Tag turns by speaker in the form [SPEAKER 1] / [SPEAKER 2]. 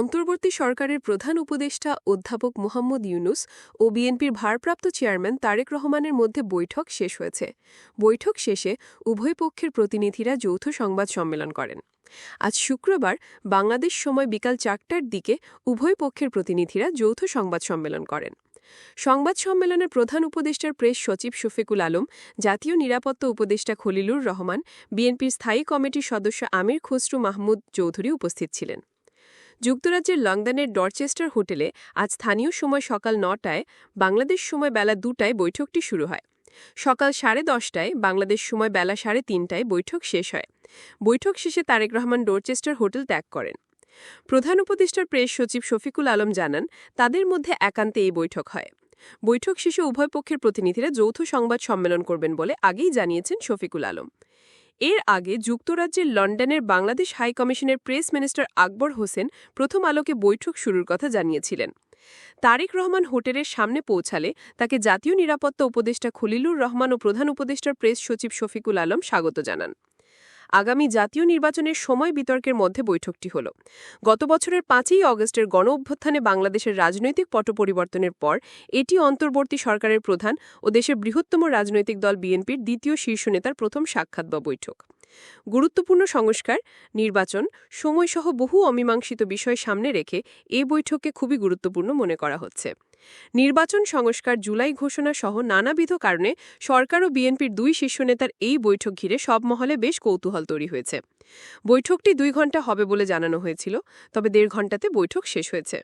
[SPEAKER 1] অন্তর্বর্তী সরকারের প্রধান উপদেষ্টা অধ্যাপক মোহাম্মদ ইউনুস ও বিএনপির ভারপ্রাপ্ত চেয়ারম্যান তারেক রহমানের মধ্যে বৈঠক শেষ হয়েছে বৈঠক শেষে উভয় পক্ষের প্রতিনিধিরা যৌথ সংবাদ সম্মেলন করেন আজ শুক্রবার বাংলাদেশ সময় বিকাল চারটার দিকে উভয় পক্ষের প্রতিনিধিরা যৌথ সংবাদ সম্মেলন করেন সংবাদ সম্মেলনের প্রধান উপদেষ্টার প্রেস সচিব শফিকুল আলম জাতীয় নিরাপত্তা উপদেষ্টা খলিলুর রহমান বিএনপির স্থায়ী কমিটির সদস্য আমির খসরু মাহমুদ চৌধুরী উপস্থিত ছিলেন যুক্তরাজ্যের লন্ডনের ডরচেস্টার হোটেলে আজ স্থানীয় সময় সকাল নটায় বাংলাদেশ সময় বেলা দুটায় বৈঠকটি শুরু হয় সকাল সাড়ে দশটায় বাংলাদেশ সময় বেলা সাড়ে তিনটায় বৈঠক শেষ হয় বৈঠক শেষে তারেক রহমান ডোরচেস্টার হোটেল ত্যাগ করেন প্রধান উপদেষ্টার প্রেস সচিব শফিকুল আলম জানান তাদের মধ্যে একান্তে এই বৈঠক হয় বৈঠক শেষে উভয় পক্ষের প্রতিনিধিরা যৌথ সংবাদ সম্মেলন করবেন বলে আগেই জানিয়েছেন শফিকুল আলম এর আগে যুক্তরাজ্যের লন্ডনের বাংলাদেশ হাই কমিশনের প্রেস মিনিস্টার আকবর হোসেন প্রথম আলোকে বৈঠক শুরুর কথা জানিয়েছিলেন তারেক রহমান হোটেলের সামনে পৌঁছালে তাকে জাতীয় নিরাপত্তা উপদেষ্টা খলিলুর রহমান ও প্রধান উপদেষ্টার প্রেস সচিব শফিকুল আলম স্বাগত জানান আগামী জাতীয় নির্বাচনের সময় বিতর্কের মধ্যে বৈঠকটি হল গত বছরের পাঁচই অগস্টের গণ অভ্যুত্থানে বাংলাদেশের রাজনৈতিক পট পরিবর্তনের পর এটি অন্তর্বর্তী সরকারের প্রধান ও দেশের বৃহত্তম রাজনৈতিক দল বিএনপির দ্বিতীয় শীর্ষ নেতার প্রথম সাক্ষাৎ বা বৈঠক গুরুত্বপূর্ণ সংস্কার নির্বাচন সময়সহ বহু অমীমাংসিত বিষয় সামনে রেখে এ বৈঠককে খুবই গুরুত্বপূর্ণ মনে করা হচ্ছে নির্বাচন সংস্কার জুলাই ঘোষণা সহ নানাবিধ কারণে সরকার ও বিএনপির দুই শীর্ষ নেতার এই বৈঠক ঘিরে সব মহলে বেশ কৌতূহল তৈরি হয়েছে বৈঠকটি দুই ঘণ্টা হবে বলে জানানো হয়েছিল তবে দেড় ঘণ্টাতে বৈঠক শেষ হয়েছে